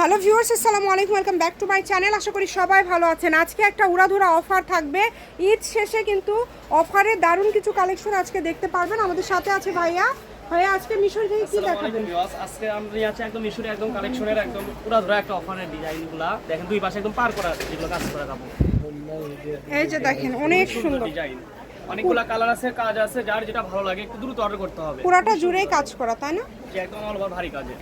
Hello viewers আসসালামু আলাইকুম welcome back to my channel আশা করি সবাই ভালো আছেন। আজকে একটা উড়াধুরা অফার থাকবে। ঈদ শেষে কিন্তু অফারে দারুণ কিছু কালেকশন আজকে দেখতে পারবেন। আমাদের সাথে আছে ভাইয়া। ভাইয়া আজকে মিশর থেকে কি দেখাবেন? ভিউয়ার্স। আজকে আমরা আছি একদম মিশরে একদম কালেকশনের একদম পুরা ধরা একটা অফারের ডিজাইনগুলা দেখেন দুই পাশে একদম পার করা আছে যেগুলো কাজ করা কাপড় এই যে দেখেন অনেক সুন্দর ডিজাইন অনেকগুলা কালার আছে কাজ আছে যার যেটা ভালো লাগে একটু দ্রুত অর্ডার করতে হবে। পুরাটা জুড়েই কাজ করা তাই না? একদম অল ওভার ভারী কাজে।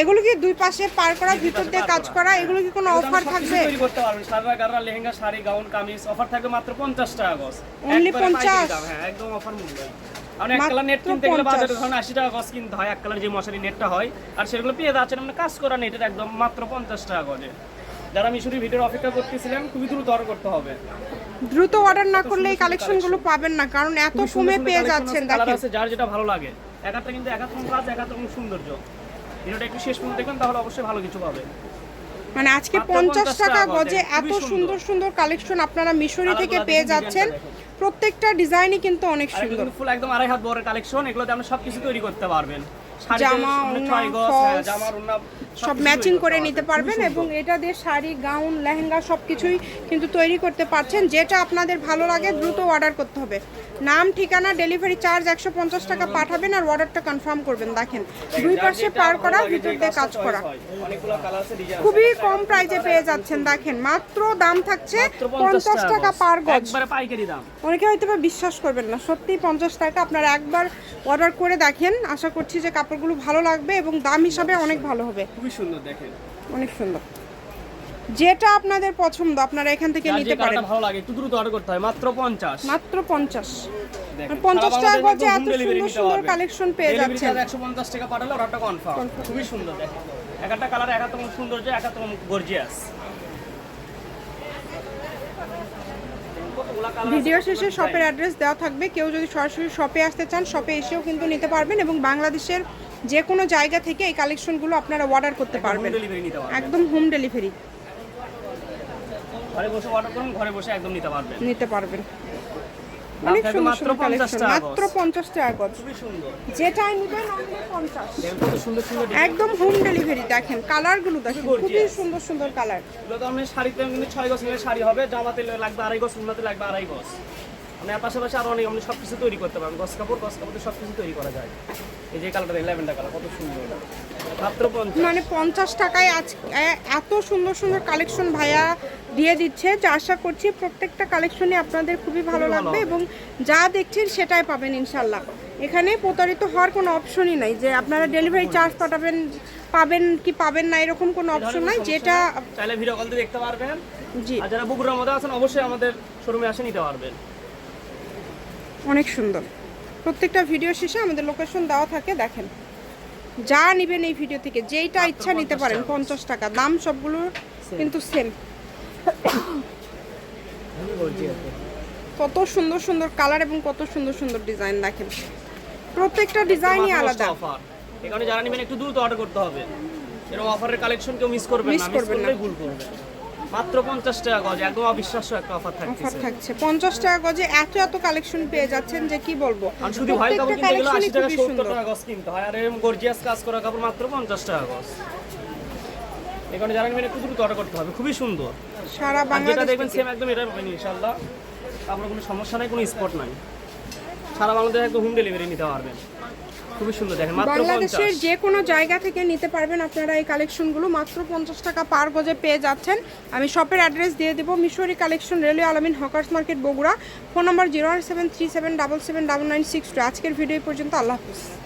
এগুলো কি দুই পাশে পার করা ভিতর দিয়ে কাজ করা। এগুলো কি কোনো অফার থাকবে? তৈরি করতে পারবেন সারা গাররা লেহেঙ্গা শাড়ি গাউন কামিজ অফার থাকবে মাত্র 50 টাকা Only একবারে 50? হ্যাঁ একদম অফার মূল্য। কারণ এক কালার নেট কিনতে গেলে বাজারে ধরুন আশি টাকা গজ কিনতে হয় এক কালার যে মশারি নেটটা হয় আর সেগুলো পেয়ে যাচ্ছেন আমরা কাজ করা নেটের একদম মাত্র পঞ্চাশ টাকা গজে যারা মিশরি ভিডিওর অপেক্ষা করতেছিলেন খুবই দ্রুত অর্ডর করতে হবে। দ্রুত অর্ডার না করলে এই কালেকশনগুলো পাবেন না কারণ এত কমে পেয়ে যাচ্ছেন দেখেন। যার যেটা ভালো লাগে। এক একটা কিন্তু এক এক কাজ এক এক রকম সৌন্দর্য। ভিডিওটা একটু শেষ পর্যন্ত দেখবেন তাহলে অবশ্যই ভালো কিছু পাবেন। মানে আজকে পঞ্চাশ 50 টাকা গজে এত সুন্দর। সুন্দর কালেকশন আপনারা মিশরি থেকে পেয়ে যাচ্ছেন। প্রত্যেকটা ডিজাইনই কিন্তু অনেক সুন্দর। ফুল একদম আড়াই হাত বড় কালেকশন এগুলোতে আপনি সবকিছু তৈরি করতে পারবেন। জামা, মানে হ্যাঁ, সব ম্যাচিং করে নিতে পারবেন। এবং এটা দিয়ে শাড়ি গাউন লেহেঙ্গা সব কিছুই কিন্তু তৈরি করতে পারছেন যেটা আপনাদের ভালো লাগে দ্রুত অর্ডার করতে হবে। নাম ঠিকানা ডেলিভারি চার্জ একশো পঞ্চাশ টাকা পাঠাবেন আর অর্ডারটা কনফার্ম করবেন দেখেন। দুই পাশে পার করা ভিতর দিয়ে কাজ করা। খুবই কম প্রাইজে পেয়ে যাচ্ছেন দেখেন মাত্র দাম থাকছে পঞ্চাশ টাকা পার গজ। অনেকে হয়তো বিশ্বাস করবেন না সত্যি পঞ্চাশ টাকা আপনারা একবার অর্ডার করে দেখেন। আশা করছি যে কাপড়গুলো ভালো লাগবে এবং দাম হিসাবে অনেক ভালো হবে। খুবই সুন্দর দেখেন। অনেক সুন্দর। যেটা আপনাদের পছন্দ আপনারা এখান থেকে নিতে পারেন। ভালো লাগে একটু দ্রুত অর্ডার করতে হয় মাত্র পঞ্চাশ। মাত্র পঞ্চাশ। দেখেন, পঞ্চাশ সারা টাকা গজে এত সুন্দর সুন্দর কালেকশন পেয়ে যাচ্ছেন। 150 টাকা পাঠালে অর্ডারটা কনফার্ম খুবই সুন্দর দেখেন। এক একটা কালার এক একটা সৌন্দর্য এক একটা গর্জিয়াস ভিডিও শেষে শপের অ্যাড্রেস দেওয়া থাকবে। কেউ যদি সরাসরি শপে আসতে চান শপে এসেও কিন্তু নিতে পারবেন এবং বাংলাদেশের যে কোনো জায়গা থেকে এই কালেকশনগুলো আপনারা অর্ডার করতে পারবেন। একদম হোম ডেলিভারি ঘরে বসে অর্ডার করুন ঘরে বসে একদম নিতে পারবেন। নিতে পারবেন। অনেক সুন্দর মাত্র সুন্দর 50 কালেকশন মাত্র পঞ্চাশ টাকা গজ খুবই সুন্দর। নেবেন অনলি কত সুন্দর সুন্দর একদম হোম ডেলিভারি দেখেন কালারগুলো দেখেন খুবই সুন্দর সুন্দর কালার এগুলো তো আপনি শাড়িতে কিন্তু ছয় গজ নিলে শাড়ি হবে জামাতে লাগবে আড়াই গজ উন্নতে লাগবে আড়াই গজ। মানে পাশাপাশি আরও অনেক আপনি সব কিছু তৈরি করতে পারেন গস কাপড় গস কাপড় সব কিছু তৈরি করা যায়। এই যে কালারটা ল্যাভেন্ডার কালার কত সুন্দর মাত্র মানে পঞ্চাশ টাকায় আজ এত সুন্দর সুন্দর কালেকশন ভাইয়া দিয়ে দিচ্ছে। যা আশা করছি প্রত্যেকটা কালেকশনই আপনাদের খুবই ভালো লাগবে এবং যা দেখছেন সেটাই পাবেন ইনশাল্লাহ এখানে প্রতারিত হওয়ার কোনো অপশনই নাই যে আপনারা ডেলিভারি চার্জ পাঠাবেন পাবেন কি পাবেন না এরকম কোনো অপশন নাই যেটা চাইলে ভিডিও কল দিয়ে দেখতে পারবেন। জি। আর যারা বগুড়ার মধ্যে আছেন অবশ্যই আমাদের শোরুমে আসে নিতে পারবেন। অনেক সুন্দর। প্রত্যেকটা ভিডিও শেষে আমাদের লোকেশন দেওয়া থাকে দেখেন। যা নেবেন এই ভিডিও থেকে যেইটা ইচ্ছা নিতে পারেন পঞ্চাশ টাকা। দাম সবগুলো কিন্তু সেম কত সুন্দর সুন্দর কালার এবং কত সুন্দর সুন্দর ডিজাইন দেখেন। প্রত্যেকটা ডিজাইনই আলাদা। অফার এখানে যারা নেবেন একটু দ্রুত অর্ডার করতে হবে। এরকম অফারের কালেকশন কেউ মিস করবেন না। মিস করবেন ভুল করবেন। মাত্র পঞ্চাশ টাকা গজ একদম অবিশ্বাস্য একটা অফার অফার থাকছে। পঞ্চাশ টাকা গজে এত এত কালেকশন পেয়ে যাচ্ছেন যে কি বলব? আর শুধু ভাই কাপড় কিনতে গেলে আশি কালেকশনই টাকা খুবই সত্তর সুন্দর। টাকা গজ কিনতে হয় আর এরকম গর্জিয়াস কাজ করা কাপড় মাত্র পঞ্চাশ টাকা গজ। এখানে যারা নেবেন একটু দ্রুত অর্ডার করতে হবে খুবই সুন্দর। সারা আর যেটা দেখবেন সেম একদম এটা পাবেন ইনশাল্লাহ আপনার কোনো সমস্যা নাই কোনো স্পট নাই। সারা বাংলাদেশ একদম হোম ডেলিভারি নিতে পারবেন। খুবই সুন্দর দেখেন মাত্র বাংলাদেশের যে কোনো জায়গা থেকে নিতে পারবেন আপনারা এই কালেকশনগুলো। মাত্র পঞ্চাশ টাকা পার গজে পেয়ে যাচ্ছেন। আমি শপের অ্যাড্রেস দিয়ে দেবো Mishri collection railway Alamin hawkers market Bogura. Phone number zero seven three seven double seven double nine six two. আজকের ভিডিও পর্যন্ত আল্লাহ হাফিজ।